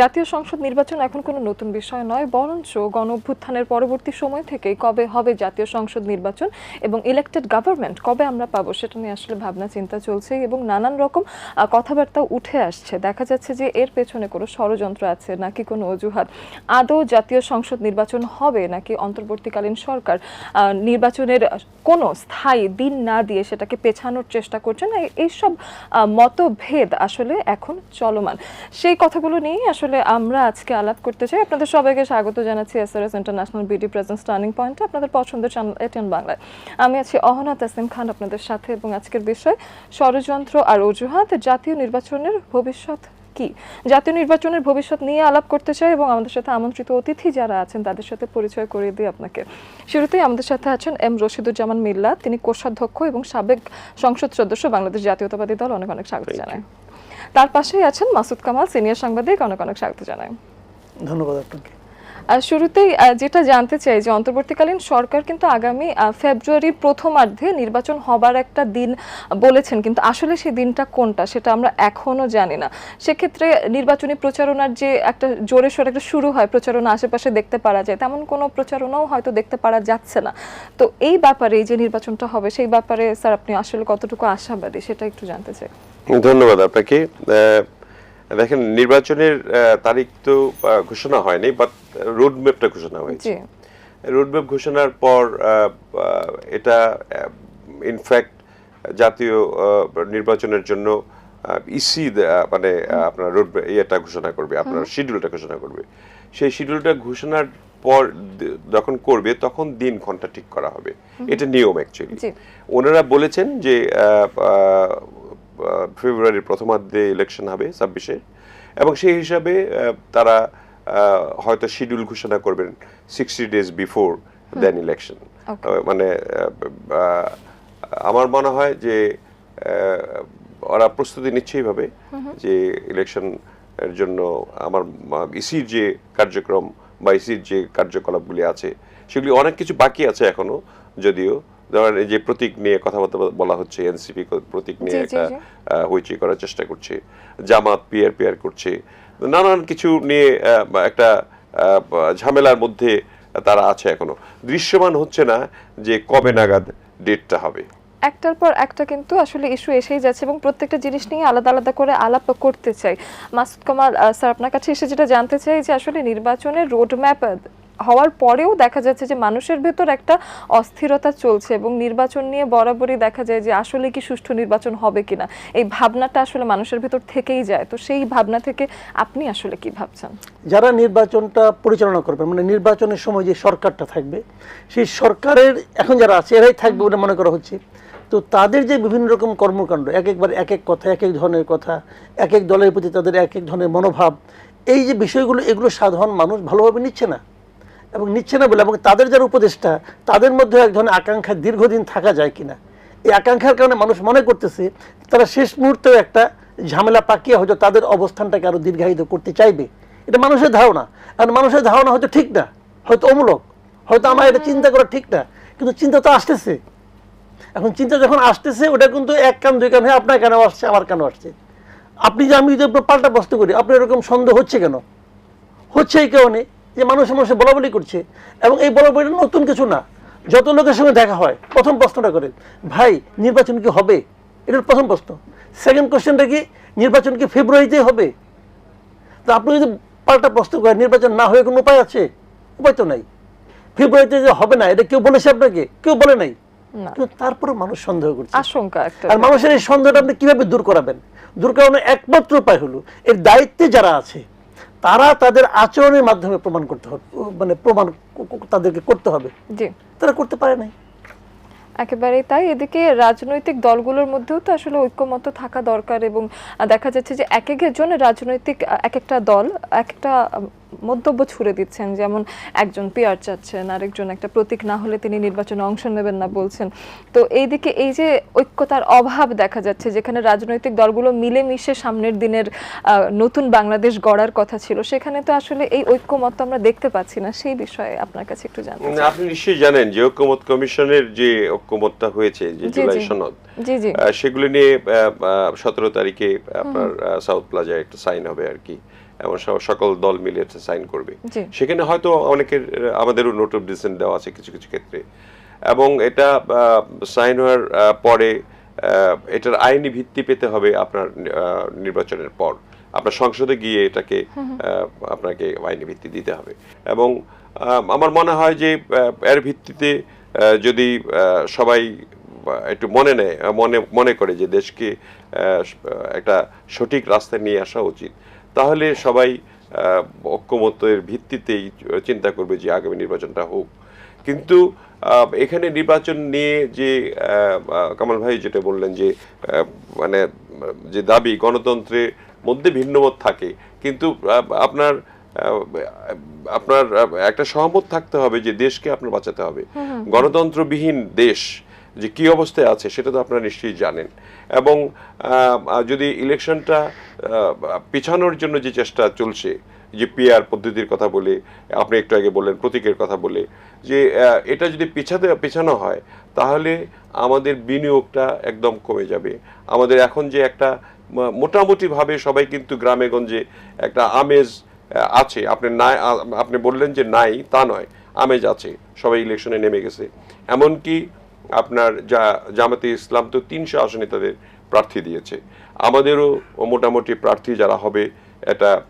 জাতীয় সংসদ নির্বাচন এখন কোনো নতুন বিষয় নয়, বরঞ্চ গণ অভ্যুত্থানের পরবর্তী সময় থেকেই কবে হবে জাতীয় সংসদ নির্বাচন এবং ইলেক্টেড গভর্নমেন্ট কবে আমরা পাবো সেটা নিয়ে আসলে ভাবনা চিন্তা চলছে এবং নানান রকম কথাবার্তা উঠে আসছে। দেখা যাচ্ছে যে এর পেছনে কোনো ষড়যন্ত্র আছে নাকি কোনো অজুহাত। আদৌ জাতীয় সংসদ নির্বাচন হবে নাকি অন্তর্বর্তীকালীন সরকার নির্বাচনের কোনো স্থায়ী দিন না দিয়ে সেটাকে পেছানোর চেষ্টা করছেন এই- এইসব মতভেদ আসলে এখন চলমান। সেই কথাগুলো নিয়েই আসলে আমরা আজকে আলাপ করতে চাই। আপনাদের সবাইকে স্বাগত জানাচ্ছি SRS International Beauty Presence Turning পয়েন্টে আপনাদের পছন্দের চ্যানেল এটিএন বাংলায় আমি আছি অহনা তাসিম খান আপনাদের সাথে এবং আজকের বিষয় ষড়যন্ত্র আর অজুহাত জাতীয় নির্বাচনের ভবিষ্যৎ কি? জাতীয় নির্বাচনের ভবিষ্যৎ নিয়ে আলাপ করতে চাই এবং আমাদের সাথে আমন্ত্রিত অতিথি যারা আছেন তাদের সাথে পরিচয় করিয়ে দিই আপনাকে। শুরুতেই আমাদের সাথে আছেন এম রশিদুজ্জামান মিল্লা। তিনি কোষাধ্যক্ষ এবং সাবেক সংসদ সদস্য বাংলাদেশ জাতীয়তাবাদী দল। অনেক অনেক স্বাগত জানাই। তার পাশেই আছেন মাসুদ কামাল সিনিয়র সাংবাদিক অনেক অনেক স্বাগত জানাই। ধন্যবাদ আপনাকে। শুরুতেই যেটা জানতে চাই যে অন্তর্বর্তীকালীন সরকার কিন্তু আগামী ফেব্রুয়ারির প্রথমার্ধে নির্বাচন হবার একটা দিন বলেছেন কিন্তু আসলে সেই দিনটা কোনটা সেটা আমরা এখনও জানি না। সেক্ষেত্রে নির্বাচনী প্রচারণার যে একটা জোরে সোরে একটা শুরু হয় প্রচারণা আশেপাশে দেখতে পারা যায় তেমন কোনো প্রচারণাও হয়তো দেখতে পারা যাচ্ছে না। তো এই ব্যাপারে যে নির্বাচনটা হবে সেই ব্যাপারে স্যার আপনি আসলে কতটুকু আশাবাদী সেটা একটু জানতে চাই। ধন্যবাদ আপনাকে। দেখেন নির্বাচনের তারিখ তো ঘোষণা হয়নি বাট রোড ম্যাপটা ঘোষণা হয়েছে। জি। রোড ম্যাপ ঘোষণার পর এটা ইনফ্যাক্ট জাতীয় নির্বাচনের জন্য ইসি মানে আপনার রোড ইয়েটা ঘোষণা করবে আপনার শিডিউলটা ঘোষণা করবে। সেই শিডিউলটা ঘোষণার পর যখন করবে তখন দিন ঘণ্টা ঠিক করা হবে। এটা নিয়ম অ্যাকচুয়ালি ওনারা বলেছেন যে ফেব্রুয়ারির প্রথমার্ধে ইলেকশন হবে ছাব্বিশে। এবং সেই হিসাবে তারা হয়তো শিডিউল ঘোষণা করবেন sixty days before then election মানে আমার মনে হয় যে ওরা প্রস্তুতি নিচ্ছে এইভাবে যে ইলেকশন এর জন্য আমার ইসির যে কার্যক্রম বা ইসির যে কার্যকলাপগুলি আছে সেগুলি অনেক কিছু বাকি আছে এখনও যদিও ধরেন এই যে প্রতীক নিয়ে কথাবার্তা বলা হচ্ছে এনসিপি প্রতীক নিয়ে একটা হইচই করার চেষ্টা করছে জামাত পিয়ার পিয়ার করছে নানান কিছু নিয়ে একটা ঝামেলার মধ্যে তারা আছে এখনও। দৃশ্যমান হচ্ছে না যে কবে নাগাদ ডেটটা হবে। একটার পর একটা কিন্তু আসলে ইস্যু এসেই যাচ্ছে এবং প্রত্যেকটা জিনিস নিয়ে আলাদা আলাদা করে আলাপ করতে চাই। মাসুদ কামাল স্যার আপনার কাছে এসে যেটা জানতে চাই যে আসলে নির্বাচনের রোডম্যাপ হওয়ার পরেও দেখা যাচ্ছে যে মানুষের ভেতর একটা অস্থিরতা চলছে এবং নির্বাচন নিয়ে বরাবরই দেখা যায় যে আসলে কি সুষ্ঠু নির্বাচন হবে কিনা। এই ভাবনাটা আসলে মানুষের ভেতর থেকেই যায়। তো সেই ভাবনা থেকে আপনি আসলে কি ভাবছেন? যারা নির্বাচনটা পরিচালনা করবে মানে নির্বাচনের সময় যে সরকারটা থাকবে, সেই সরকারের এখন যারা আছে, এরাই থাকবে বলে মনে করা হচ্ছে। তো তাদের যে বিভিন্ন রকম কর্মকাণ্ড, এক একবার এক এক কথা, এক এক ধরনের কথা, এক এক দলের প্রতি তাদের এক এক ধরনের মনোভাব, এই যে বিষয়গুলো, এগুলো সাধারণ মানুষ ভালোভাবে নিচ্ছে না। এবং নিচ্ছে না বলে, এবং তাদের যারা উপদেষ্টা, তাদের মধ্যে এক ধরনের আকাঙ্ক্ষা দীর্ঘদিন থাকা যায় কিনা? এই আকাঙ্ক্ষার কারণে মানুষ মনে করতেছে, তারা শেষ মুহূর্তেও একটা ঝামেলা পাকিয়ে হয়তো তাদের অবস্থানটাকে আরও দীর্ঘায়িত করতে চাইবে। এটা মানুষের ধারণা। কারণ মানুষের ধারণা হয়তো ঠিক না। হয়তো অমূলক। হয়তো আমার এটা চিন্তা করা ঠিক না। কিন্তু চিন্তা তো আসতেছে। এখন চিন্তা যখন আসতেছে, ওটা কিন্তু এক কান, দুই কান হয়ে আপনার কেন আসছে, আমার কেন আসছে? আপনি যে আমি যদি পাল্টা প্রশ্ন করি, আপনার এরকম সন্দেহ হচ্ছে কেন? হচ্ছে এই কারণে যে মানুষের মানুষে বলা বলি করছে এবং এই বলা বলিটা নতুন কিছু না। যত লোকের সঙ্গে দেখা হয় প্রথম প্রশ্নটা করেন ভাই নির্বাচন কি হবে? এটার প্রথম প্রশ্ন। সেকেন্ড কোশ্চেনটা কি নির্বাচন কি ফেব্রুয়ারিতে হবে? তো আপনি যদি পাল্টা প্রশ্ন করেন নির্বাচন না হয়ে কোনো উপায় আছে? উপায় তো নাই। ফেব্রুয়ারিতে যে হবে না এটা কেউ বলেছে আপনাকে? কেউ বলে নাই? কিন্তু তারপরে মানুষ সন্দেহ করছে। আশঙ্কা একটা আর মানুষের এই সন্দেহটা আপনি কীভাবে দূর করাবেন? দূর করানোর একমাত্র উপায় হলো এর দায়িত্বে যারা আছে তারা তাদের আচরণের মাধ্যমে প্রমাণ করতে হবে মানে প্রমাণ তাদেরকে করতে হবে। যে তারা করতে পারে নাই। একেবারেই তাই। এদিকে রাজনৈতিক দলগুলোর মধ্যেও তো আসলে ঐক্যমত থাকা দরকার এবং দেখা যাচ্ছে যে এক একজন রাজনৈতিক এক একটা দল এক একটা মন্তব্য ছুড়ে দিচ্ছেন যেমন একজন পিয়ার চাচ্ছেন আরেকজন একটা প্রতীক না হলে তিনি নির্বাচনে অংশ নেবেন না বলছেন। তো এইদিকে এই যে ঐক্যতার অভাব দেখা যাচ্ছে যেখানে রাজনৈতিক দলগুলো মিলেমিশে সামনের দিনের নতুন বাংলাদেশ গড়ার কথা ছিল সেখানে তো আসলে এই ঐক্যমত আমরা দেখতে পাচ্ছি না। সেই বিষয়ে আপনার কাছে একটু জানতে আপনি নিশ্চয়ই জানেন যে ঐক্যমত কমিশনের যে ঐক্যমতটা হয়েছে যে জুলাই। সনদ জি জি। আহ, সেগুলি নিয়ে সতেরো তারিখে আপনার সাউথ প্লাজায় একটা সাইন হবে আর কি। এবং সকল দল মিলে সাইন করবে। সেখানে হয়তো অনেকের আমাদেরও নোট অফ ডিসেন্ট দেওয়া আছে কিছু কিছু ক্ষেত্রে। এবং এটা সাইন হওয়ার পরে এটার আইনি ভিত্তি পেতে হবে আপনার নির্বাচনের পর। আপনার সংসদে গিয়ে এটাকে আপনাকে আইনি ভিত্তি দিতে হবে। এবং আমার মনে হয় যে এর ভিত্তিতে যদি সবাই একটু মনে নেয় মনে মনে করে যে দেশকে একটা সঠিক রাস্তায় নিয়ে আসা উচিত। তাহলে সবাই ঐক্যমতের ভিত্তিতেই চিন্তা করবে যে আগামী নির্বাচনটা হোক। কিন্তু এখানে নির্বাচন নিয়ে যে কামাল ভাই যেটা বললেন যে মানে যে দাবি গণতন্ত্রের মধ্যে ভিন্নমত থাকে। কিন্তু আপনার আপনার একটা সহমত থাকতে হবে যে দেশকে আপনার বাঁচাতে হবে। গণতন্ত্রবিহীন দেশ যে কি অবস্থায় আছে সেটা তো আপনারা নিশ্চয়ই জানেন। এবং যদি ইলেকশনটা পিছানোর জন্য যে চেষ্টা চলছে, যে পিআর পদ্ধতির কথা বলে, আপনি একটু আগে বললেন, প্রতীকের কথা বলে, যে এটা যদি পিছাতে, পেছানো হয়, তাহলে আমাদের বিনিয়োগটা একদম কমে যাবে। আমাদের এখন যে একটা মোটামুটিভাবে সবাই কিন্তু গ্রামে গঞ্জে একটা আমেজ আছে। আপনি নাই আপনি বললেন যে নাই, তা নয়, আমেজ আছে। সবাই ইলেকশনে নেমে গেছে। এমনকি আপনার যা জামাতে ইসলাম তো তিনশো আসনে তাদের প্রার্থী দিয়েছে। আমাদেরও মোটামুটি প্রার্থী যারা হবে এটা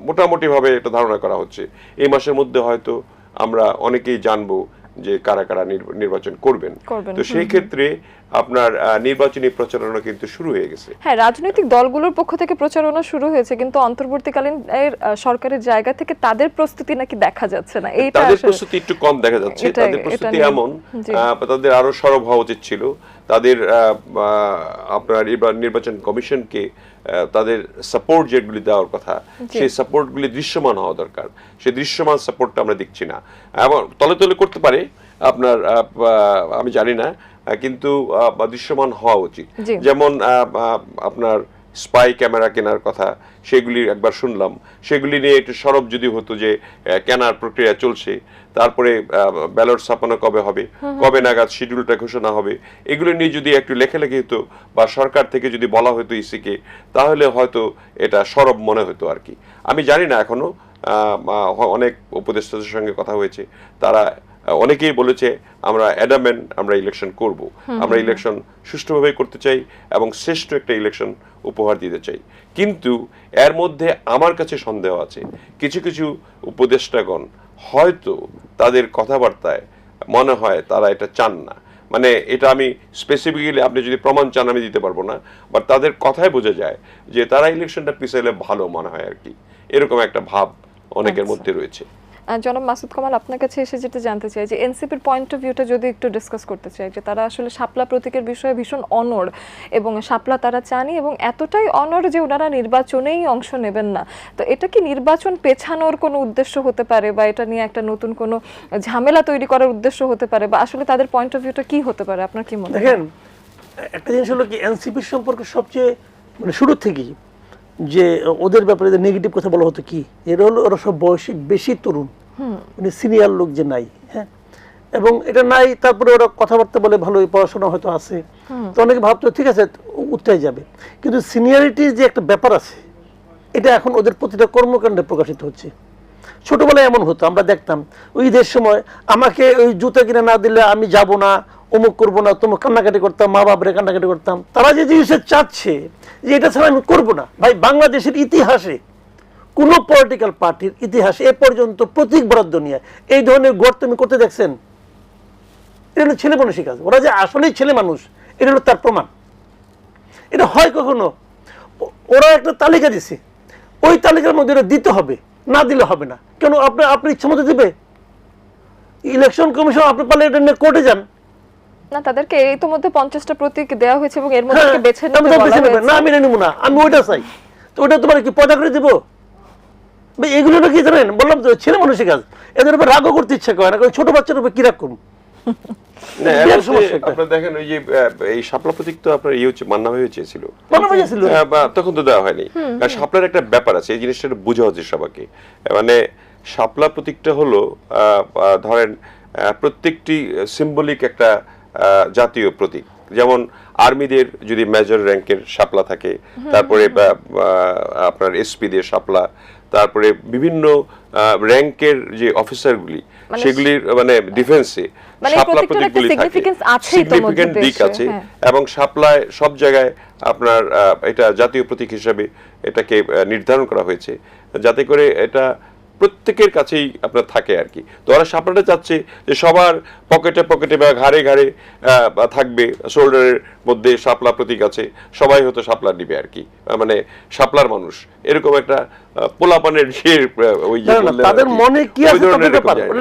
মোটামুটিভাবে এটা ধারণা করা হচ্ছে। এই মাসের মধ্যে হয়তো আমরা অনেকেই জানব যে কারা কারা নির্ব- নির্বাচন করবেন, তো সেই ক্ষেত্রে আপনার নির্বাচনী প্রচারণা কিন্তু শুরু হয়ে গেছে। হ্যাঁ রাজনৈতিক দলগুলোর পক্ষ থেকে প্রচারণা শুরু হয়েছে কিন্তু অন্তর্বর্তীকালীন সরকারের জায়গা থেকে তাদের প্রস্তুতি নাকি দেখা যাচ্ছে না। এইটা তাদের প্রস্তুতি একটু কম দেখা যাচ্ছে। তাদের প্রস্তুতি এমন তাদের আরও সরব হওয়া উচিত ছিল। তাদের আপনার এবার নির্বাচন কমিশনকে তাদের সাপোর্ট যেগুলি দেওয়ার কথা। সেই সাপোর্টগুলি দৃশ্যমান হওয়া দরকার। সেই দৃশ্যমান সাপোর্টটা আমরা দেখছি না। এবং তলে তলে করতে পারে আপনার আমি জানি না কিন্তু দৃশ্যমান হওয়া উচিত। যেমন আপনার স্পাই ক্যামেরা কেনার কথা সেগুলি একবার শুনলাম। সেগুলি নিয়ে একটু সরব যদি হতো যে কেনার প্রক্রিয়া চলছে তারপরে ব্যালট ছাপানো কবে হবে কবে নাগাদ শিডিউলটা ঘোষণা হবে এগুলো নিয়ে যদি একটু লেখালেখি হতো বা সরকার থেকে যদি বলা হতো ইসিকে তাহলে হয়তো এটা সরব মনে হতো আর কি। আমি জানি না এখনও অনেক উপদেষ্টাদের সঙ্গে কথা হয়েছে তারা অনেকেই বলেছে আমরা অ্যাডামেন্ট আমরা ইলেকশন করব। আমরা ইলেকশন সুষ্ঠুভাবে করতে চাই এবং শ্রেষ্ঠ একটা ইলেকশন উপহার দিতে চাই। কিন্তু এর মধ্যে আমার কাছে সন্দেহ আছে কিছু কিছু উপদেষ্টাগণ হয়তো তাদের কথাবার্তায় মনে হয় তারা এটা চান না। মানে এটা আমি স্পেসিফিক্যালি আপনি যদি প্রমাণ চান আমি দিতে পারব না। বাট তাদের কথায় বোঝা যায় যে তারা ইলেকশনটা পিছাইলে ভালো মনে হয় আর কি। এরকম একটা ভাব অনেকের আচ্ছা। মধ্যে রয়েছে। জনাব মাসুদ কামাল, আপনার কাছে এসে যেটা জানতে চাই, যে এনসিপির পয়েন্ট অফ ভিউটা যদি একটু ডিসকাস করতে চাই, যে তারা আসলে শাপলা প্রতীকের বিষয়ে ভীষণ অনর এবং শাপলা তারা চানি এবং এতটাই অনর যে ওনারা নির্বাচনেই অংশ নেবেন না। তো এটা কি নির্বাচন পেছানোর কোনো উদ্দেশ্য হতে পারে বা এটা নিয়ে একটা নতুন কোনো ঝামেলা তৈরি করার উদ্দেশ্য হতে পারে বা আসলে তাদের পয়েন্ট অফ ভিউটা কি হতে পারে? আপনার কি মনে দেখেন, একটা জিনিস হলো কি এনসিপির সম্পর্কে সবচেয়ে মানে শুরু থেকেই যে ওদের ব্যাপারে নেগেটিভ কথা বলা হতো কি, এরা হলো ওরা সব বয়সে বেশি তরুণ। মানে সিনিয়র লোক যে নাই হ্যাঁ? এবং এটা নাই তারপরে ওরা কথাবার্তা বলে ভালোই পড়াশোনা হয়তো আছে। তো অনেকে ভাবতো ঠিক আছে উঠতে যাবে। কিন্তু সিনিয়রিটির যে একটা ব্যাপার আছে এটা এখন ওদের প্রতিটা কর্মকাণ্ডে প্রকাশিত হচ্ছে। ছোটবেলায় এমন হতো আমরা দেখতাম ওই ঈদের সময় আমাকে ওই জুতা কিনে না দিলে আমি যাব না অমুক করব না তমুক কান্নাকাটি করতাম মা বাবারে কান্নাকাটি করতাম। তারা যে জিনিসটা চাচ্ছে যে এটা ছাড়া আমি করব না। ভাই বাংলাদেশের ইতিহাসে কোন পলিটিক্যাল পার্টির ইতিহাসে এ পর্যন্ত প্রতীক বরাদ্দ নিয়ে এই ধরনের গড় তুমি করতে দেখছেন? এটা হলো ছেলে মানুষই কাজ। ওরা যে আসলেই ছেলে মানুষ এটা হলো তার প্রমাণ। এটা হয় কখনো? ওরা একটা তালিকা দিছে। ওই তালিকার মধ্যে এটা দিতে হবে না দিলে হবে না। কেন? আপনি আপনি ইচ্ছা মতো দিবে। ইলেকশন কমিশন আপনি পারলে এটা নিয়ে কোর্টে যান। না তাদেরকে এই তো মধ্যে পঞ্চাশটা প্রতীক দেওয়া হয়েছে এবং এর মধ্যে হ্যাঁ, বেছে না আমি নেব না। আমি ওইটা চাই। তো ওইটা তোমার কি পয়দা করে দিব? ভাই এগুলো কি জানেন? বললাম তো ছেলে মানুষের কাজ। এদের উপর রাগও করতে ইচ্ছা করে না কারণ ছোট বাচ্চার উপর কি রাগ করব? না, এর বিরাট মধ্যে সমস্যা একটা। আপনারা দেখেন ওই যে এই শাপলা প্রতীক তো আপনার ইয়ে হচ্ছে মান্না হয়ে চেয়েছিল। মনে হয়েছিল আহ, বা তখন তো দেওয়া হয়নি। শাপলার একটা ব্যাপার আছে এই জিনিসটা বোঝা হচ্ছে সবাইকে। মানে শাপলা প্রতীকটা হলো আহ, আহ, ধরেন আহ, প্রত্যেকটি সিম্বলিক একটা আহ, জাতীয় প্রতীক। যেমন আর্মিদের যদি মেজর র্যাঙ্কের শাপলা থাকে তারপরে আপনার এসপিদের শাপলা তারপরে বিভিন্ন র্যাঙ্কের যে অফিসারগুলি সেগুলি সেগুলির মানে ডিফেন্সে সাপ্লাই শাপলা একটা প্রতীকগুলি সিগনিফিকেন্ট দিক আছে হ্যাঁ। এবং শাপলায় সব জায়গায় আপনার এটা জাতীয় প্রতীক হিসাবে এটাকে নির্ধারণ করা হয়েছে যাতে করে এটা প্রত্যেকের কাছেই আপনার থাকে আর কি। তো ওরা শাপলাটা চাচ্ছে যে সবার পকেটে পকেটে বা ঘাড়ে ঘাড়ে থাকবে শোল্ডারের মধ্যে শাপলা প্রতীক আছে সবাই হয়তো শাপলা নিবে আর কি। মানে শাপলার মানুষ। এরকম একটা পোলাপানের যে ওই যে আর তাদের মনে কি আছে কিন্তু, মানে-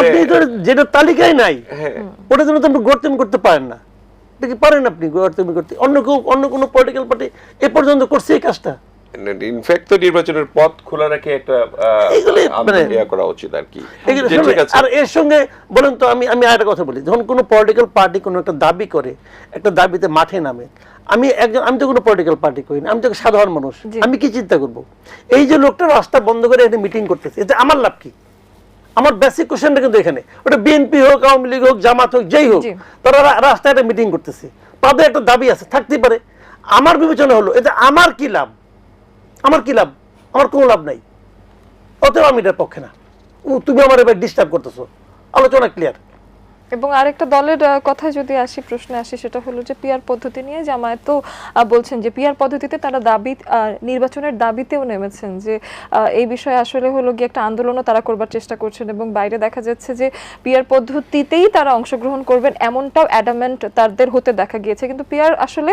আপনি তো যেটা তালিকায় নাই হ্যাঁ। ওটা জন্য তো আপনি গড়তেম করতে পারেন না। এটা কি পারেন আপনি গড়তেমি করতে? অন্য কেউ অন্য কোনো পলিটিক্যাল পার্টি এ পর্যন্ত করছে এই কাজটা? ইনফ্যাক্ট তো নির্বাচনের পথ খোলা রেখে একটা মানে- ইয়া করা উচিত আর কি। আর এর সঙ্গে বলেন তো আমি আমি আরেকটা কথা বলি। যখন কোনো পলিটিক্যাল পার্টি কোনো একটা দাবি করে একটা দাবিতে মাঠে নামে আমি একজন আমি তো কোনো পলিটিক্যাল পার্টি করি না আমি তো সাধারণ মানুষ। আমি কি চিন্তা করব? এই যে লোকটা রাস্তা বন্ধ করে এখানে মিটিং করতেছে এতে আমার লাভ কি? আমার বেসিক কোশ্চেনটা কিন্তু এখানে। ওটা বিএনপি হোক আওয়ামী লীগ হোক জামাত হোক যেই হোক তারা রাস্তায় একটা মিটিং করতেছে। তাদের একটা দাবি আছে থাকতেই পারে। আমার বিবেচনা হলো এতে আমার কি লাভ? আমার কি লাভ? আমার কোনো লাভ নাই। অতএব আমি এটার পক্ষে না। তুমি আমার এবার ডিস্টার্ব করতেছো। আলোচনা ক্লিয়ার এবং আরেকটা দলের কথায় যদি আসি, প্রশ্নে আসি, সেটা হলো যে পিয়ার পদ্ধতি নিয়ে জামায়াত তো বলছেন যে পিয়ার পদ্ধতিতে তারা দাবি নির্বাচনের দাবিতেও নেমেছেন যে এই বিষয়ে আসলে হলো গিয়ে একটা আন্দোলনও তারা করবার চেষ্টা করছেন এবং বাইরে দেখা যাচ্ছে যে পিয়ার পদ্ধতিতেই তারা অংশগ্রহণ করবেন এমনটাও অ্যাডামেন্ট তাদের হতে দেখা গিয়েছে। কিন্তু পিয়ার আসলে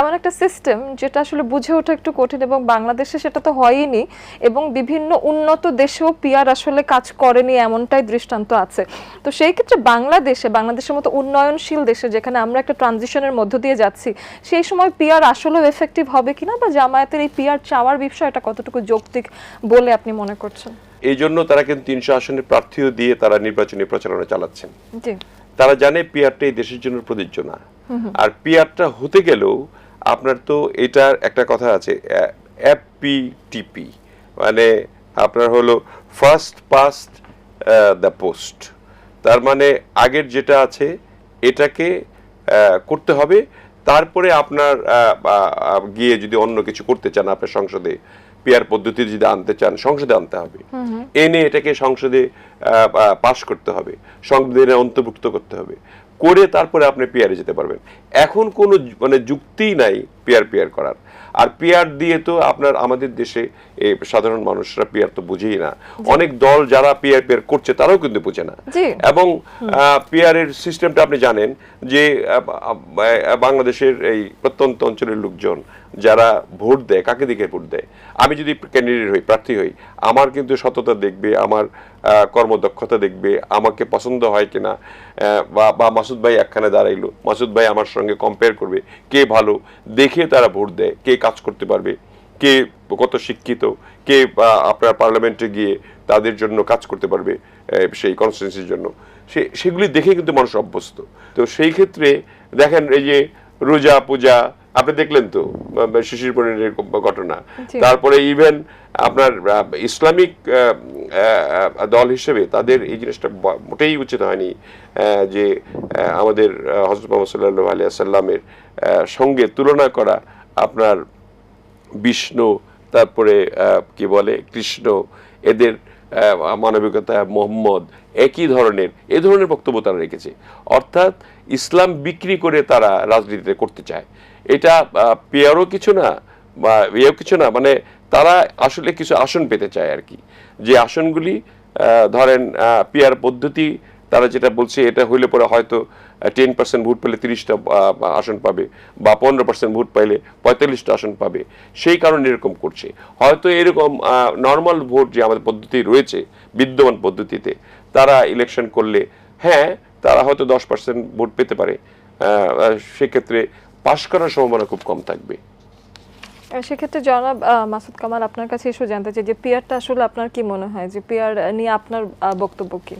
এমন একটা সিস্টেম যেটা আসলে বুঝে ওঠা একটু কঠিন এবং বাংলাদেশে সেটা তো হয়নি এবং বিভিন্ন উন্নত দেশেও পিয়ার আসলে কাজ করেনি এমনটাই দৃষ্টান্ত আছে। তো সেই ক্ষেত্রে বাংলাদেশে বাংলাদেশের মতো উন্নয়নশীল দেশে যেখানে আমরা একটা ট্রানজিশনের মধ্য দিয়ে যাচ্ছি সেই সময় পিয়ার আসলেও এফেক্টিভ হবে কিনা বা জামায়াতের এই পিয়ার চাওয়ার বিষয়টা কতটুকু যৌক্তিক বলে আপনি মনে করছেন? এই জন্য তারা কিন্তু তিনশো আসনের প্রার্থীও দিয়ে তারা নির্বাচনী প্রচারণা চালাচ্ছেন। তারা জানে পিয়ারটা এই দেশের জন্য প্রযোজ্য না। আর পিয়ারটা হতে গেলেও আপনার তো এটার একটা কথা আছে এফপিটিপি মানে আপনার হলো ফার্স্ট পাস্ট দ্য পোস্ট তার মানে আগের যেটা আছে এটাকে করতে হবে। তারপরে আপনার গিয়ে যদি অন্য কিছু করতে চান আপনার সংসদে পিয়ার পদ্ধতি যদি আনতে চান সংসদে আনতে হবে। এনে এটাকে সংসদে পাশ করতে হবে। সংবিধানে অন্তর্ভুক্ত করতে হবে। করে তারপরে আপনি পিয়ারে যেতে পারবেন। এখন কোনো মানে যুক্তিই নাই পিয়ার পিয়ার করার। আর পিয়ার দিয়ে তো আপনার আমাদের দেশে সাধারণ মানুষরা পিয়ার তো বুঝেই না। অনেক দল যারা পিয়ার পিয়ার করছে তারাও কিন্তু বুঝে না। এবং পিয়ারের সিস্টেমটা আপনি জানেন যে বাংলাদেশের এই প্রত্যন্ত অঞ্চলের লোকজন যারা ভোট দেয় কাকে দিকে ভোট দেয়? আমি যদি ক্যান্ডিডেট হই প্রার্থী হই আমার কিন্তু সততা দেখবে আমার কর্মদক্ষতা দেখবে আমাকে পছন্দ হয় কিনা বা বা মাসুদ ভাই একখানে দাঁড়াইলো মাসুদ ভাই আমার সঙ্গে কম্পেয়ার করবে কে ভালো দেখে তারা ভোট দেয় কে কাজ করতে পারবে কে কত শিক্ষিত কে আপনার পার্লামেন্টে গিয়ে তাদের জন্য কাজ করতে পারবে সেই কনস্টিটিউন্সির জন্য। সে সেগুলি দেখে কিন্তু মানুষ অভ্যস্ত। তো সেই ক্ষেত্রে দেখেন এই যে রোজা পূজা আপনি দেখলেন তো শিশির পরিণের ঘটনা। তারপরে ইভেন আপনার ইসলামিক দল হিসেবে তাদের এই জিনিসটা মোটেই উচিত হয়নি যে আমাদের হজরত মোহাম্মদ সাল্লাহ আলিয়া সাল্লামের সঙ্গে তুলনা করা আপনার বিষ্ণু, তারপরে কি বলে, কৃষ্ণ, এদের মানবিকতা, মোহাম্মদ, একই ধরনের, এ ধরনের বক্তব্য তারা রেখেছে। অর্থাৎ ইসলাম বিক্রি করে তারা রাজনীতিতে করতে চায়। এটা পেয়ারও কিছু না, বা ইয়েও কিছু না মানে তারা আসলে কিছু আসন পেতে চায় আর কি। যে আসনগুলি ধরেন পিয়ার পদ্ধতি, তারা যেটা বলছে, এটা হইলে পরে হয়তো টেন পার্সেন্ট ভোট পেলে তিরিশটা আসন পাবে বা পনেরো পার্সেন্ট ভোট পাইলে পঁয়তাল্লিশটা আসন পাবে। সেই কারণে এরকম করছে। হয়তো এরকম নর্মাল ভোট যে আমাদের পদ্ধতি রয়েছে, বিদ্যমান পদ্ধতিতে, তারা ইলেকশন করলে হ্যাঁ তারা হয়তো দশ পার্সেন্ট ভোট পেতে পারে। সেক্ষেত্রে পাশ করার সম্ভাবনা খুব কম থাকবে। সেক্ষেত্রে জনাব মাসুদ কামাল, আপনার কাছে এসে জানতে চাই যে পিয়ারটা আসলে আপনার কি মনে হয়? যে পিয়ার নিয়ে আপনার বক্তব্য কি?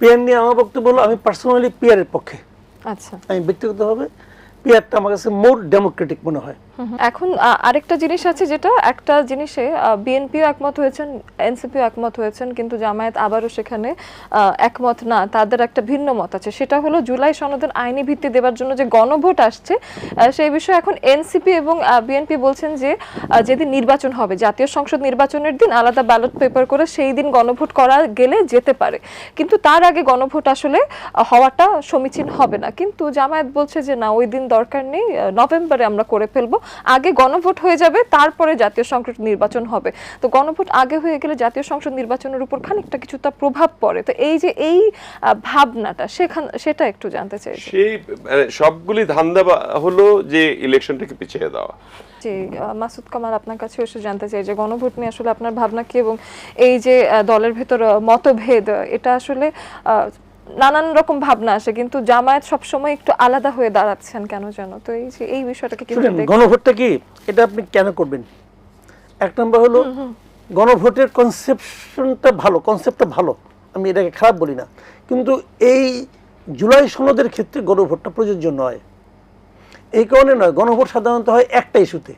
পিয়ার নিয়ে আমার বক্তব্য হলো আমি পার্সোনালি পিয়ারের পক্ষে। আচ্ছা। আমি ব্যক্তিগতভাবে পিয়ারটা আমার কাছে মোর ডেমোক্রেটিক মনে হয়। এখন আরেকটা জিনিস আছে যেটা, একটা জিনিসে বিএনপিও একমত হয়েছেন, এনসিপিও একমত হয়েছেন, কিন্তু জামায়াত আবারও সেখানে একমত না, তাদের একটা ভিন্ন মত আছে। সেটা হলো জুলাই সনদের আইনি ভিত্তি দেওয়ার জন্য যে গণভোট আসছে সেই বিষয়ে এখন এনসিপি এবং বিএনপি বলছেন যে যেদিন নির্বাচন হবে, জাতীয় সংসদ নির্বাচনের দিন আলাদা ব্যালট পেপার করে সেই দিন গণভোট করা গেলে যেতে পারে। কিন্তু তার আগে গণভোট আসলে হওয়াটা সমীচীন হবে না। কিন্তু জামায়াত বলছে যে, না, ওই দিন দরকার নেই নভেম্বরে আমরা করে ফেলব। আগে গণভোট হয়ে যাবে তারপরে জাতীয় সংসদ নির্বাচন হবে। তো গণভোট আগে হয়ে গেলে জাতীয় সংসদ নির্বাচনের উপর খানিকটা কিছুটা প্রভাব পড়ে। তো এই যে এই ভাবনাটা সেখান সেটা একটু জানতে চাই সেই মানে সবগুলি ধান্দা হলো যে ইলেকশনটাকে পিছিয়ে দেওয়া। জি মাসুদ কামাল আপনার কাছে এসে জানতে চাই যে গণভোট নিয়ে আসলে আপনার ভাবনা কি এবং এই যে দলের ভেতর মতভেদ এটা আসলে নানান রকম ভাবনা আসে কিন্তু জামায়াত সবসময় একটু আলাদা হয়ে দাঁড়াচ্ছেন কেন যেন? তো এই যে এই বিষয়টাকে কি গণভোটটা কি এটা আপনি কেন করবেন? এক নম্বর হলো গণভোটের কনসেপশনটা ভালো কনসেপ্টটা ভালো। আমি এটাকে খারাপ বলি না। কিন্তু এই জুলাই সনদের ক্ষেত্রে গণভোটটা প্রযোজ্য নয়। এই কারণে নয় গণভোট সাধারণত হয় একটা ইস্যুতে।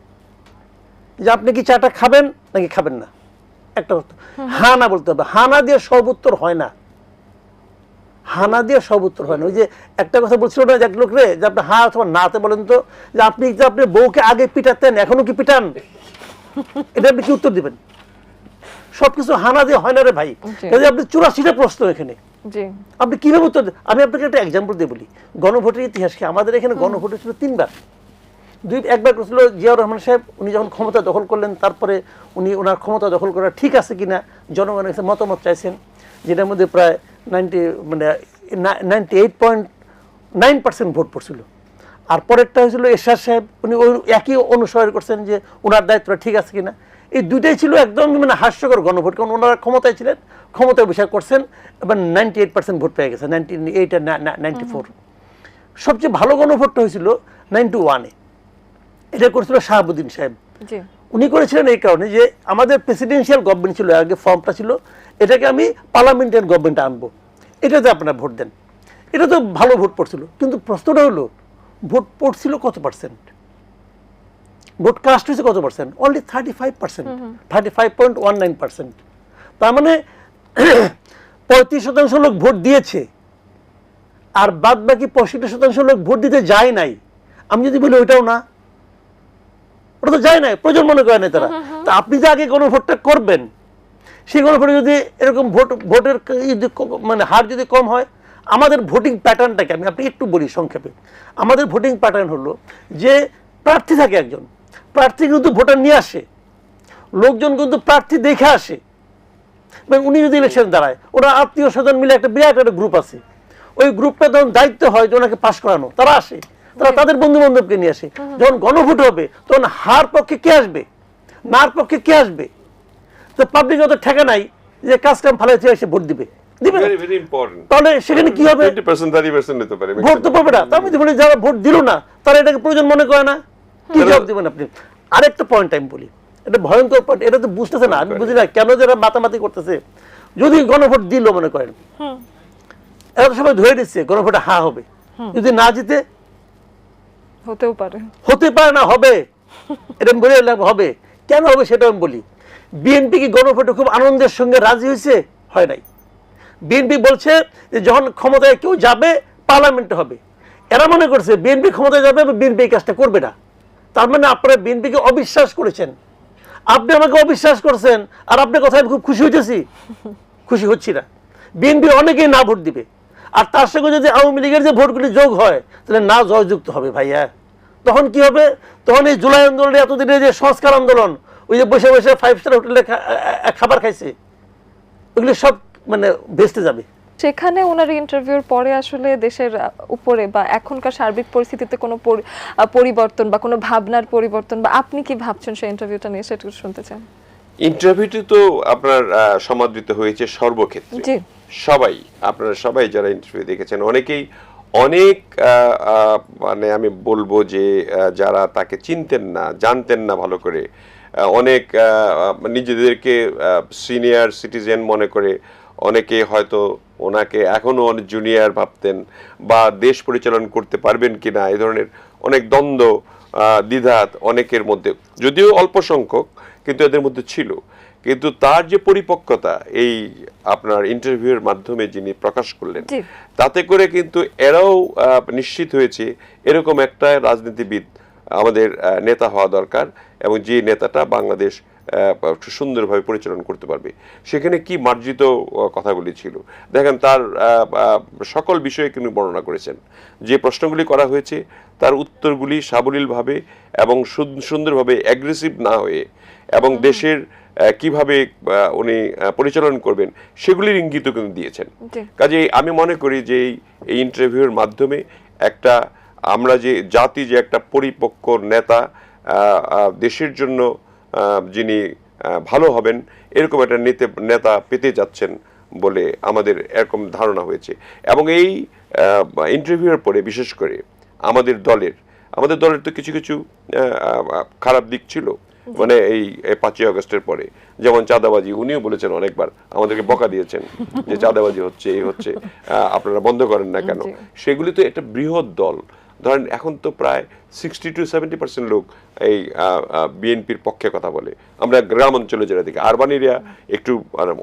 যে আপনি কি চাটা খাবেন নাকি খাবেন না? একটা হা না বলতে হবে। হা না দিয়ে সব উত্তর হয় না। হানা দিয়ে সব উত্তর হয় না। ওই যে একটা কথা বলছিল না যে এক লোক রে যে আপনি হা অথবা নাতে বলেন তো যে আপনি যে আপনি বউকে আগে পিটাতেন এখনও কি পিটান? এটা আপনি কি উত্তর দিবেন? সবকিছু হানা দিয়ে হয় না রে ভাই। কাজে আপনি চুরাশিটা প্রশ্ন এখানে। আপনি কীভাবে উত্তর? আমি আপনাকে একটা এক্সাম্পল দিয়ে বলি। গণভোটের ইতিহাস কি? আমাদের এখানে গণভোট ছিল তিনবার। দুই একবার করেছিল জিয়াউর রহমান সাহেব উনি যখন ক্ষমতা দখল করলেন তারপরে উনি ওনার ক্ষমতা দখল করা ঠিক আছে কিনা জনগণের কাছে মতামত চাইছেন যেটার মধ্যে প্রায় নাইনটি মানে ninety eight point nine percent vote পড়ছিল। আর পরেরটা হয়েছিল এরশাদ সাহেব, উনি ওই একই অনুসরণ করছেন যে ওনার দায়িত্বটা ঠিক আছে কিনা। এই দুইটাই ছিল একদম মানে হাস্যকর গণভোট, কারণ ওনারা ক্ষমতায় ছিলেন ক্ষমতায় বিষয় করছেন, এবার নাইনটি এইট পার্সেন্ট ভোট পেয়ে গেছে নাইনটি এইট আর নাইনটি ফোর সবচেয়ে ভালো গণভোটটা হয়েছিল নাইনটি ওয়ানে এটা করেছিল শাহাবুদ্দিন সাহেব। উনি করেছিলেন এই কারণে যে আমাদের প্রেসিডেন্সিয়াল গভর্নমেন্ট ছিল আগে ফর্মটা ছিল এটাকে আমি পার্লামেন্টারি গভর্নমেন্টে আনব। এটাতে আপনারা ভোট দেন। এটা তো ভালো ভোট পড়ছিল। কিন্তু প্রশ্নটা হলো ভোট পড়ছিল কত পার্সেন্ট ভোট কাস্ট হয়েছে কত percent only thirty five percent thirty five point one nine percent তার মানে পঁয়ত্রিশ শতাংশ লোক ভোট দিয়েছে আর বাদ বাকি পঁয়ষট্টি শতাংশ লোক ভোট দিতে যায় নাই। আমি যদি বলি ওইটাও না ওটা তো যায় না প্রয়োজন মনে করে না তারা। তা আপনি যে আগে কোনো ভোটটা করবেন সেই গণভোটে যদি এরকম ভোট ভোটের যদি মানে হার যদি কম হয় আমাদের ভোটিং প্যাটার্নটাকে আমি আপনি একটু বলি সংক্ষেপে। আমাদের ভোটিং প্যাটার্ন হলো যে প্রার্থী থাকে একজন প্রার্থী কিন্তু ভোটার নিয়ে আসে লোকজন কিন্তু প্রার্থী দেখে আসে। এবং উনি যদি ইলেকশন দাঁড়ায় ওরা আত্মীয় স্বজন মিলে একটা বিরাট একটা গ্রুপ আছে। ওই গ্রুপটা তখন দায়িত্ব হয় যে ওনাকে পাশ করানো তারা আসে। তারা তাদের বন্ধু বান্ধবকে নিয়ে আসে। যখন গণভোট হবে তখন হার পক্ষে কে আসবে? নার পক্ষে কে আসবে? তো পাবলিক অত ঠেকা নাই যে কাজ কাম ফালাইছে এসে ভোট দিবে। দিবে না। ভেরি ভেরি ইম্পর্টেন্ট তাহলে সেখানে কি হবে? টোয়েন্টি পার্সেন্ট থার্টি পার্সেন্ট নিতে পারে। ভোট তো পাবে না। তার বলি যারা ভোট দিল না তারা এটাকে প্রয়োজন মনে করে না। কি জবাব দিবেন আপনি? আরেকটা পয়েন্ট আমি বলি। এটা ভয়ঙ্কর পয়েন্ট এটা তো বুঝতেছে না। আমি বুঝি না কেন যারা মাতামাতি করতেছে। যদি গণভোট দিল মনে করেন। এরা তো সবাই ধরে দিচ্ছে গণভোটে হা হবে। যদি না জিতে হতেও পারে। হতে পারে না, হবে। এটা আমি বলে হবে। কেন হবে সেটা আমি বলি। বিএনপি কি গণভোটে খুব আনন্দের সঙ্গে রাজি হয়েছে? হয় নাই। বিএনপি বলছে যে যখন ক্ষমতায় কেউ যাবে পার্লামেন্টে হবে। এরা মনে করছে বিএনপি ক্ষমতায় যাবে বিএনপি কাজটা করবে না। তার মানে আপনারা বিএনপিকে অবিশ্বাস করেছেন। আপনি আমাকে অবিশ্বাস করছেন, আর আপনার কথায় খুব খুশি হইতেছি। খুশি হচ্ছি না। বিএনপি অনেকেই না ভোট দিবে। আর তার সঙ্গে যদি আওয়ামী লীগের যে ভোটগুলি যোগ হয় তাহলে না জয়যুক্ত হবে ভাইয়া। তখন কি হবে? তখন এই জুলাই আন্দোলনে এতদিনের যে সংস্কার আন্দোলন ওই যে বসে বসে ফাইভ স্টার হোটেলে খাবার খাইছে ওগুলি সব মানে ভেস্তে যাবে। সেখানে ওনার ইন্টারভিউর পরে আসলে দেশের উপরে বা এখনকার সার্বিক পরিস্থিতিতে কোনো পরিবর্তন বা কোনো ভাবনার পরিবর্তন বা আপনি কি ভাবছেন সেই ইন্টারভিউটা নিয়ে সেটা শুনতে চান ইন্টারভিউটি তো আপনার আহ, সমাদৃত হয়েছে সর্বক্ষেত্রে। জি। সবাই, আপনারা সবাই যারা ইন্টারভিউ দেখেছেন, অনেকেই অনেক মানে আমি বলব যে যারা তাকে চিনতেন না, জানতেন না ভালো করে অনেক নিজেদেরকে সিনিয়র সিটিজেন মনে করে অনেকে হয়তো ওনাকে এখনও অনেক জুনিয়র ভাবতেন বা দেশ পরিচালন করতে পারবেন কিনা, এ ধরনের অনেক দ্বন্দ্ব দ্বিধাত অনেকের মধ্যে, যদিও অল্প সংখ্যক, কিন্তু এদের মধ্যে ছিল। কিন্তু তার যে পরিপক্কতা এই আপনার ইন্টারভিউয়ের মাধ্যমে যিনি প্রকাশ করলেন তাতে করে কিন্তু এরাও নিশ্চিত হয়েছে এরকম একটা রাজনীতিবিদ আমাদের নেতা হওয়া দরকার এবং যে নেতাটা বাংলাদেশ সুন্দরভাবে পরিচালনা করতে পারবে। সেখানে কি মার্জিত কথাগুলি ছিল। দেখেন তার সকল বিষয়ে কিন্তু বর্ণনা করেছেন। যে প্রশ্নগুলি করা হয়েছে তার উত্তরগুলি সাবলীলভাবে এবং সুন্দরভাবে অ্যাগ্রেসিভ না হয়ে এবং দেশের কীভাবে উনি পরিচালনা করবেন সেগুলির ইঙ্গিতও কিন্তু দিয়েছেন। জি। কাজেই আমি মনে করি যে এই- ইন্টারভিউর মাধ্যমে একটা আমরা যে জাতি যে একটা পরিপক্ক নেতা দেশের জন্য যিনি ভালো হবেন এরকম একটা নেতে নেতা পেতে যাচ্ছেন বলে আমাদের এরকম ধারণা হয়েছে। এবং এই ইন্টারভিউর পরে বিশেষ করে আমাদের দলের আমাদের দলের তো কিছু কিছু খারাপ দিক ছিল। মানে এই পাঁচই আগস্টের পরে। যেমন চাঁদাবাজি উনিও বলেছেন অনেকবার আমাদেরকে বকা দিয়েছেন যে চাঁদাবাজি হচ্ছে এই হচ্ছে আপনারা বন্ধ করেন না কেন। সেগুলি তো একটা বৃহৎ দল। ধরেন এখন তো প্রায় সিক্সটি টু সেভেন্টি পার্সেন্ট লোক এই বিএনপির পক্ষে কথা বলে। আমরা গ্রাম অঞ্চলে যেটা দেখি আরবান এরিয়া একটু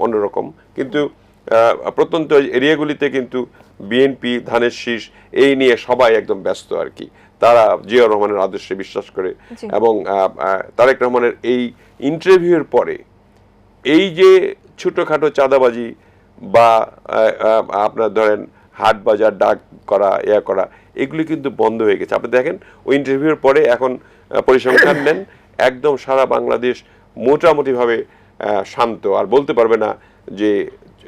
অন্যরকম। কিন্তু প্রত্যন্ত এরিয়াগুলিতে কিন্তু বিএনপি ধানের শীষ এই নিয়ে সবাই একদম ব্যস্ত আর কি। তারা জিয়া রহমানের আদর্শে বিশ্বাস করে এবং তারেক রহমানের এই ইন্টারভিউয়ের পরে এই যে ছোটোখাটো চাঁদাবাজি বা আপনার ধরেন হাট বাজার ডাক করা ইয়া করা এগুলি কিন্তু বন্ধ হয়ে গেছে। আপনি দেখেন ওই ইন্টারভিউর পরে এখন পরিসংখ্যান নেন একদম সারা বাংলাদেশ মোটামুটিভাবে শান্ত। আর বলতে পারবে না যে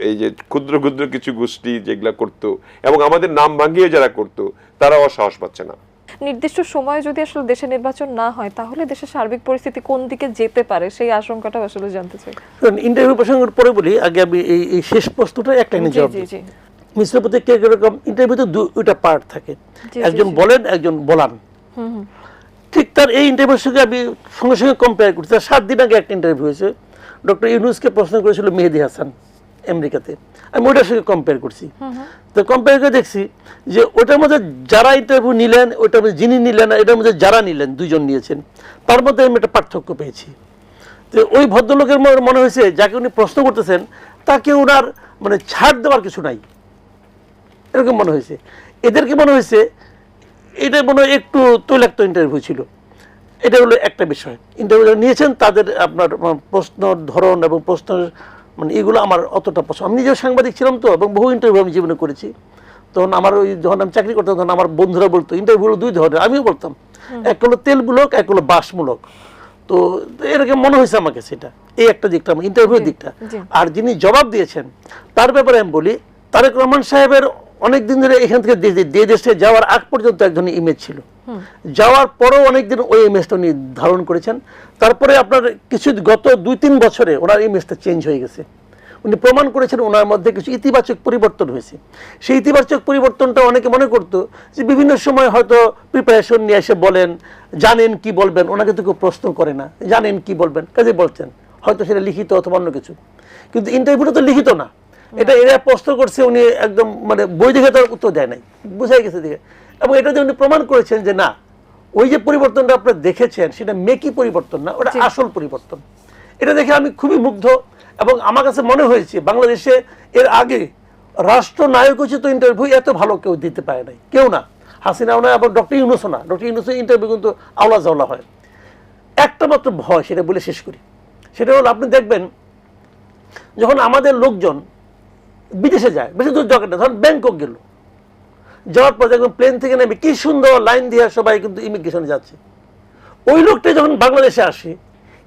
এই যে ক্ষুদ্র ক্ষুদ্র কিছু গোষ্ঠী যেগুলা করতো এবং আমাদের নাম ভাঙিয়ে যারা করতো তারাও সাহস পাচ্ছে না। নির্দিষ্ট সময়ে যদি আসলে দেশে নির্বাচন না হয় তাহলে দেশের সার্বিক পরিস্থিতি কোন দিকে যেতে পারে? সেই আশঙ্কাটা আসলে জানতে চাই। ইন্টারভিউ প্রসঙ্গের পরে বলি আগে আমি এই শেষ প্রশ্নটা একটা জি জবাব জি। দিই। মিশ্র প্রত্যেক এরকম ইন্টারভিউতে দুইটা পার্ট থাকে। একজন বলেন একজন বলান। ঠিক তার এই ইন্টারভিউর সঙ্গে আমি সঙ্গে সঙ্গে কম্পেয়ার করছি তার সাত দিন আগে একটা ইন্টারভিউ হয়েছে। ডক্টর ইউনুসকে প্রশ্ন করেছিল মেহেদি হাসান। আমেরিকাতে। আমি ওটার সঙ্গে কম্পেয়ার করছি। তো কম্পেয়ার করে দেখছি যে ওটার মধ্যে যারা ইন্টারভিউ নিলেন ওটার মধ্যে যিনি নিলেন এটার মধ্যে যারা নিলেন দুজন নিয়েছেন তার মধ্যে আমি একটা পার্থক্য পেয়েছি। তো ওই ভদ্রলোকের মনে- হয়েছে যাকে উনি প্রশ্ন করতেছেন তাকে ওনার মানে ছাড় দেওয়ার কিছু নাই। এরকম মনে হয়েছে। এদেরকে মনে হয়েছে এটা মনে হয় একটু তৈলাক্ত ইন্টারভিউ ছিল। এটা হলো একটা বিষয়। ইন্টারভিউ নিয়েছেন তাদের আপনার প্রশ্ন ধরন এবং প্রশ্ন মানে এগুলো আমার অতটা পছন্দ আমি নিজেও সাংবাদিক ছিলাম তো এবং বহু ইন্টারভিউ আমি জীবনে করেছি। তখন আমার ওই যখন আমি চাকরি করতাম তখন আমার বন্ধুরা বলতো ইন্টারভিউ দুই ধরনের। আমিও বলতাম এক হলো তেলমূলক এক হলো বাসমূলক। তো এরকম মনে হয়েছে আমাকে সেটা। এই একটা দিকটা আমার ইন্টারভিউ দিকটা। আর যিনি জবাব দিয়েছেন তার ব্যাপারে আমি বলি তারেক রহমান সাহেবের অনেক দিন ধরে এখান থেকে দেশে যাওয়ার আগ পর্যন্ত এক ধরনের ইমেজ ছিল যাওয়ার পরেও অনেকদিন ওই ইমেজটা উনি ধারণ করেছেন। তারপরে আপনার কিছু গত দুই তিন বছরে ওনার ইমেজটা চেঞ্জ হয়ে গেছে। উনি প্রমাণ করেছেন ওনার মধ্যে কিছু ইতিবাচক পরিবর্তন হয়েছে। সেই ইতিবাচক পরিবর্তনটা অনেকে মনে করতো যে বিভিন্ন সময় হয়তো প্রিপারেশন নিয়ে এসে বলেন জানেন কি বলবেন? ওনাকে তো কেউ প্রশ্ন করে না জানেন কি বলবেন? কাজে বলছেন হয়তো সেটা লিখিত অথবা অন্য কিছু। কিন্তু ইন্টারভিউটা তো লিখিত না। এটা এরা প্রশ্ন করছে উনি একদম মানে বই দেখে তার উত্তর দেয় নাই বুঝাই গেছে দেখে। এবং এটাতে উনি প্রমাণ করেছেন যে না ওই যে পরিবর্তনটা আপনারা দেখেছেন সেটা মেকি পরিবর্তন না ওটা আসল পরিবর্তন। এটা দেখে আমি খুবই মুগ্ধ এবং আমার কাছে মনে হয়েছে বাংলাদেশে এর আগে রাষ্ট্র রাষ্ট্রনায়ক উচিত ইন্টারভিউ এত ভালো কেউ দিতে পারে নাই। কেউ না। হাসিনাও না এবং ডক্টর ইউনুসও না। ডক্টর ইউনুসের ইন্টারভিউ কিন্তু আওলা জাওলা হয়। একটা মাত্র ভয় সেটা বলে শেষ করি। সেটা হলো আপনি দেখবেন যখন আমাদের লোকজন বিদেশে যায় বেশি দূর জগৎ না ধরুন ব্যাংকক গেল। যাওয়ার পর দেখবেন প্লেন থেকে নেমে কি সুন্দর লাইন দিয়ে সবাই কিন্তু ইমিগ্রেশনে যাচ্ছে। ওই লোকটা যখন বাংলাদেশে আসে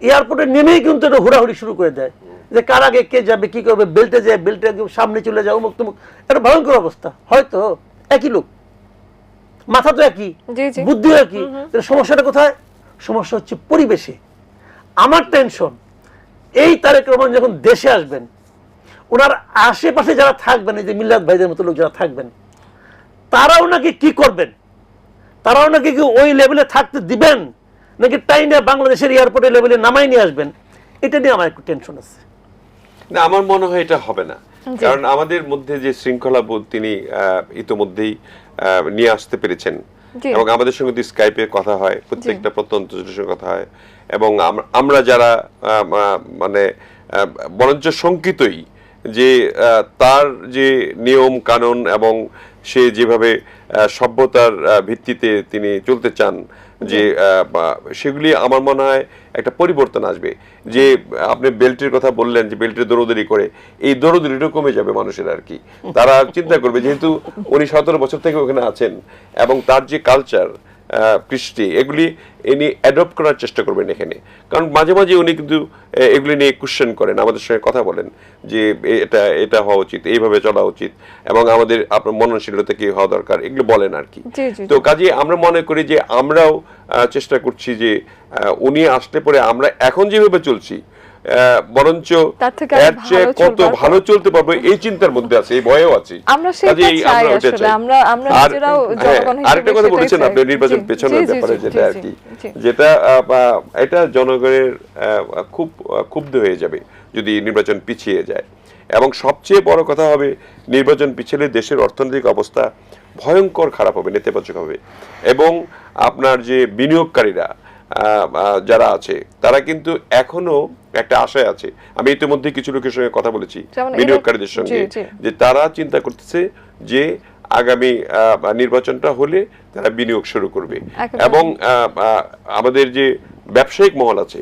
এয়ারপোর্টে নেমেই কিন্তু এটা হুড়াহুড়ি শুরু করে দেয়। যে কার আগে কে যাবে কি করবে বেল্টে যায় বেল্টে একদম সামনে চলে যায় উমুক তুমুক। এটা ভয়ঙ্কর অবস্থা। হয়তো একই লোক। মাথা তো একই জি। একই। সমস্যাটা কোথায়? সমস্যা হচ্ছে পরিবেশে। আমার টেনশন এই তারেক রহমান যখন দেশে আসবেন ওনার আশেপাশে যারা থাকবেন এই যে মিল্লাত ভাইদের মতো লোক যারা থাকবেন তারা ওনাকে কি করবেন? তারা ওনাকে কি ওই লেভেলে থাকতে দিবেন? নাকি তাই নিয়ে বাংলাদেশের এয়ারপোর্টের লেভেলে নামাই নিয়ে আসবেন? এটা নিয়ে আমার একটু টেনশন আছে। না আমার মনে হয় এটা হবে না। কারণ আমাদের মধ্যে যে শৃঙ্খলা বোধ তিনি আহ, ইতোমধ্যেই আহ, নিয়ে আসতে পেরেছেন। এবং আমাদের সঙ্গে স্কাইপে কথা হয় প্রত্যেকটা প্রত্যন্ত সঙ্গে কথা হয়। এবং আমরা যারা মানে আহ, বরঞ্চ শঙ্কিতই যে তার যে নিয়ম, কানুন এবং সে যেভাবে সভ্যতার ভিত্তিতে তিনি চলতে চান, যে সেগুলি আমার মনে হয় একটা পরিবর্তন আসবে। যে, আপনি বেল্টের কথা বললেন যে, বেল্টের দৌড়দৌড়ি করে, এই দৌড়দৌড়িটা কমে যাবে মানুষের আর কি। তারা চিন্তা করবে, যেহেতু উনি সতেরো বছর থেকে ওখানে আছেন এবং তার যে কালচার কৃষ্টি এগুলি ইনি অ্যাডপ্ট করার চেষ্টা করবেন এখানে। কারণ মাঝে মাঝে উনি কিন্তু এগুলি নিয়ে কোশ্চেন করেন আমাদের সঙ্গে কথা বলেন যে এটা এটা হওয়া উচিত এইভাবে চলা উচিত এবং আমাদের আপনার মননশীলতা কি হওয়া দরকার এগুলো বলেন আর কি। তো কাজে আমরা মনে করি যে আমরাও চেষ্টা করছি যে উনি আসলে পরে আমরা এখন যেভাবে চলছি বরঞ্চ এর চেয়ে কত ভালো চলতে পারব এই চিন্তার মধ্যে আছে এই ভয়েও আছি। আমরা আমরা। আমরা- হ্যাঁ, আরেকটা কথা বলেছেন আপনি নির্বাচন পেছনের ব্যাপারে যেটা আর কি। যেটা এটা জনগণের খুব ক্ষুব্ধ হয়ে যাবে যদি নির্বাচন পিছিয়ে যায়। এবং সবচেয়ে বড় কথা হবে নির্বাচন পিছলে দেশের অর্থনৈতিক অবস্থা ভয়ঙ্কর খারাপ হবে নেতিবাচক হবে। এবং আপনার যে বিনিয়োগকারীরা যারা আছে তারা কিন্তু এখনও একটা আশায় আছে। আমি ইতিমধ্যে কিছু লোকের সঙ্গে কথা বলেছি বিনিয়োগকারীদের সঙ্গে। যে তারা চিন্তা করতেছে যে আগামী নির্বাচনটা হলে তারা বিনিয়োগ শুরু করবে। এবং আমাদের যে ব্যবসায়িক মহল আছে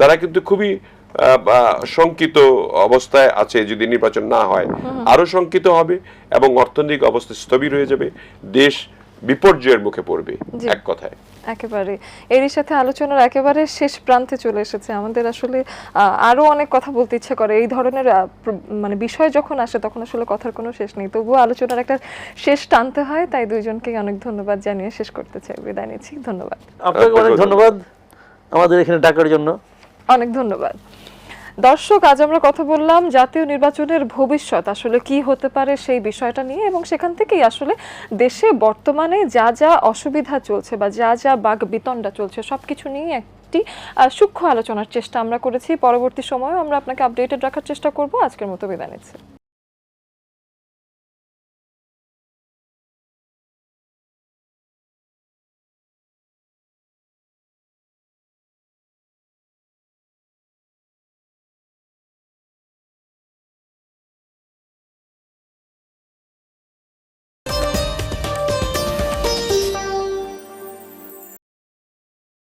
তারা কিন্তু খুবই শঙ্কিত অবস্থায় আছে যদি নির্বাচন না হয়। আরও শঙ্কিত হবে এবং অর্থনৈতিক অবস্থা স্থবির হয়ে যাবে। দেশ বিপর্যয়ের মুখে পড়বে এক কথায়। একেবারে। এরই সাথে আলোচনার একেবারে শেষ প্রান্তে চলে এসেছে। আমাদের আসলে আরও আরও অনেক কথা বলতে ইচ্ছে করে। এই ধরনের মানে বিষয় যখন আসে তখন আসলে কথার কোনো শেষ নেই। তবুও আলোচনার একটা শেষ টানতে হয়। তাই দুইজনকে অনেক ধন্যবাদ জানিয়ে শেষ করতে চাই। বিদায় নিচ্ছি। ধন্যবাদ। আপনাকে অনেক ধন্যবাদ। আমাদের এখানে ডাকার জন্য। অনেক ধন্যবাদ। দর্শক, আজ আমরা কথা বললাম জাতীয় নির্বাচনের ভবিষ্যৎ, আসলে কি হতে পারে সেই বিষয়টা নিয়ে এবং সেখান থেকেই আসলে দেশে বর্তমানে যা যা অসুবিধা চলছে বা যা যা বাঘ বিতণ্ডা চলছে সব কিছু নিয়ে একটি সূক্ষ্ম আলোচনার চেষ্টা আমরা করেছি। পরবর্তী সময়েও আমরা আপনাকে আপডেটেড রাখার চেষ্টা করব। আজকের মতো বিদায় নিচ্ছি।